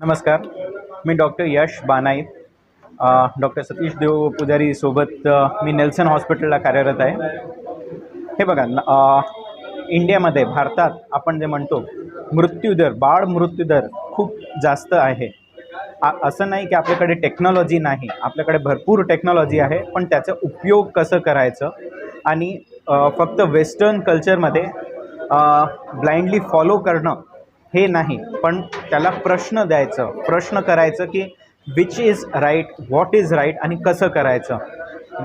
नमस्कार मी doctor Yash Banai doctor Satish Dev Pujari सोबत मी नेल्सन हॉस्पिटलला कार्यरत आहे. हे बघा इंडियामध्ये भारतात आपण जे म्हणतो मृत्यूदर बाळ मृत्यूदर खूप जास्त आहे. आ- असं नाही की आपल्याकडे टेक्नॉलॉजी नाही आपल्याकडे भरपूर टेक्नॉलॉजी आहे पण त्याचा उपयोग कसं करायचं? आणि फक्त वेस्टर्न कल्चरमध्ये ब्लाइंडली फॉलो करणं हे नाही पण त्याला प्रश्न द्यायचं प्रश्न करायचं की which is right what is right आणि कसं करायचं.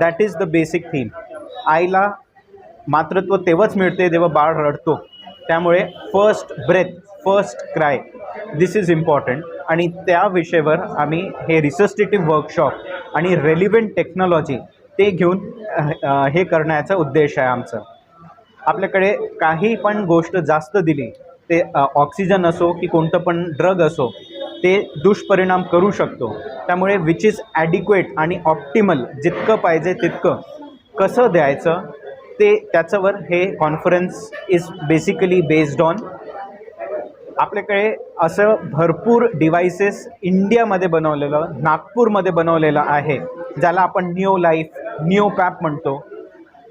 That is the basic theme आईला मातृत्व तेव्हाच मिळते जेव्हा बाळ रडतो. त्यामुळे first breath first cry this is important आणि त्या विषयावर आम्ही हे रिसस्टेटिव्ह वर्कशॉप आणि रेलिव्हंट टेक्नॉलॉजी ते घेऊन हे करण्याचा उद्देश आहे आमचं. आपल्याकडे काही पण गोष्ट जास्त दिली ते ऑक्सिजन असो की कोणतं पण ड्रग असो ते दुष्परिणाम करू शकतो. त्यामुळे विच इज ॲडिक्वेट आणि ऑप्टिमल जितकं पाहिजे तितकं कसं द्यायचं ते त्याच्यावर हे conference is basically based on आपल्याकडे असं भरपूर डिव्हायसेस इंडियामध्ये बनवलेलं नागपूरमध्ये बनवलेलं आहे ज्याला आपण न्यू लाईफ न्यू पॅप म्हणतो.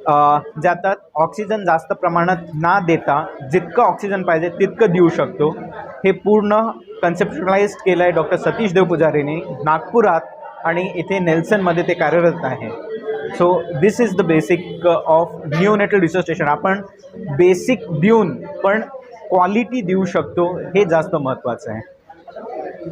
ज्यातात ऑक्सिजन जास्त प्रमाणात ना देता जितकं ऑक्सिजन पाहिजे तितकं देऊ शकतो. हे पूर्ण कन्सेप्शलाइज केलं आहे डॉक्टर सतीश देव पुजारीने नागपुरात आणि इथे नेल्सनमध्ये ते कार्यरत आहे. So this is the basic of neonatal research station आपण बेसिक देऊन पण क्वालिटी देऊ शकतो हे जास्त महत्त्वाचं आहे.